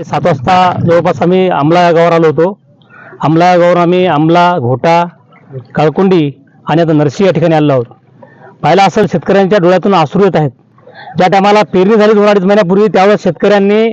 सात वाजता जवळपास आम्ही आमला या गावावर आलो होतो. आमला या गावावर आम्ही आमला घोटा काळकुंडी आणि आता नरसी या ठिकाणी आलो आहोत. पाहिलं असेल शेतकऱ्यांच्या डोळ्यातून आसरू येत आहेत. ज्या टायमाला पेरणी झाली दोन अडीच महिन्यापूर्वी त्यावेळेस शेतकऱ्यांनी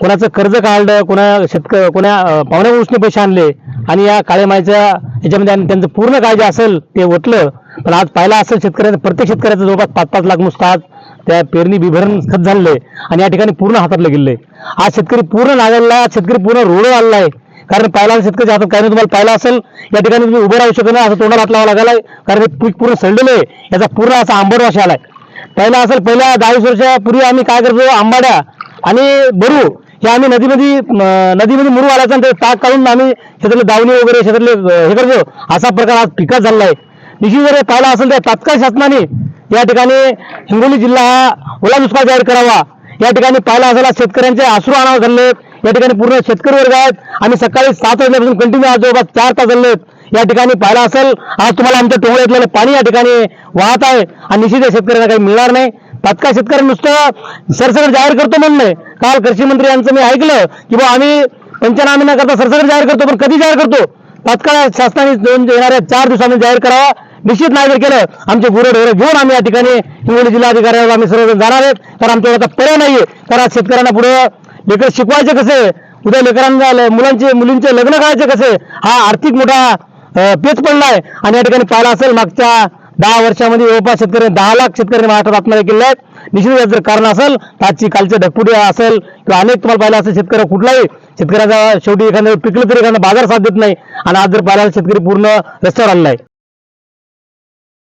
कोणाचं कर्ज काढलं कोणा शेतक कोणा अं, पाहुण्या उसने पैसे आणले आणि या काळेमाईच्या माईच्या याच्यामध्ये आणि त्यांचं पूर्ण काय जे असेल ते ओतलं पण आज पाहिलं असेल शेतकऱ्याचं प्रत्येक शेतकऱ्याचं जवळपास पाच पाच लाख नुसतात त्या पेरणी बिभरण खत झालेलं आहे आणि या ठिकाणी पूर्ण हातातलं गेले आहे आज शेतकरी पूर्ण नागरला आहे, आज शेतकरी पूर्ण रोड आलेला आहे कारण पाहिला शेतकऱ्याच्या हातात काही नाही तुम्हाला पाहिला असेल या ठिकाणी तुम्ही उभं राहू शकत नाही असं तोंडाला हात लावा लागलाय कारण हे पीक पूर्ण सडलेलं आहे. याचा पूर्ण असा आंबट आलाय पहिला असेल पहिल्या दहा वीस वर्षापूर्वी आम्ही काय करतो आंबाड्या आणि बरू हे आम्ही नदीमध्ये नदीमध्ये मुरू आल्याचा ते ताक काढून आम्ही शेतातले दावणी वगैरे शेतातले हे करतो. असा प्रकार आज पिकात झालेला आहे निश्चित जर पाहिला असेल तर तात्काळ शासनाने या ठिकाणी हिंगोली जिल्हा हा ओला दुष्काळ जाहीर करावा. या ठिकाणी पाहिला असेल शेतकऱ्यांचे आश्रू आणावं झाले या ठिकाणी पूर्ण शेतकरी वर्ग आहेत. आणि सकाळी सात वाजल्यापासून कंटिन्यू आज जवळपास चार तास झाले या ठिकाणी पाहिला असेल आज तुम्हाला आमच्या टोंगळ्यातलं पाणी या ठिकाणी वाहत आहे. आणि निश्चित शेतकऱ्यांना काही मिळणार नाही. तात्काळ शेतकरी नुसतं सरसकट जाहीर करतो म्हणणं काल कृषी मंत्री यांचं मी ऐकलं की बा आम्ही पंचनामे न करता सरसकट जाहीर करतो पण कधी जाहीर करतो? तात्काळ शासनाने येणाऱ्या चार दिवसांनी जाहीर करावा. निश्चित नाही जर केलं. आमचे गुरं घेऊन आम्ही या ठिकाणी हिंगोली जिल्हाधिकाऱ्यावर आम्ही सर्वजण जाणार आहेत. तर आमच्या आता पर्याय नाहीये. तर आज शेतकऱ्यांना पुढे लेकर शिकवायचे कसे? उद्या लेकरांना मुलांचे मुलींचे लग्न करायचे कसे? हा आर्थिक मोठा पेच पडला पडलाय. आणि या ठिकाणी पाहिला असेल मागच्या दहा वर्षामध्ये जवळपास शेतकरी दहा लाख शेतकऱ्यांनी महाराष्ट्रात आत्महत्या केल्या आहेत. निश्चित जर कारण असेल आजची कालचे ढगपुटे असेल किंवा अनेक तुम्हाला पाहिलं असेल शेतकरी कुठलाही शेतकऱ्याचा शेवटी एखादं पिकलं तरी एखादा बाजार साथ देत नाही. आणि आज जर पाहिला शेतकरी पूर्ण रस्त्यावर आलेला आहे.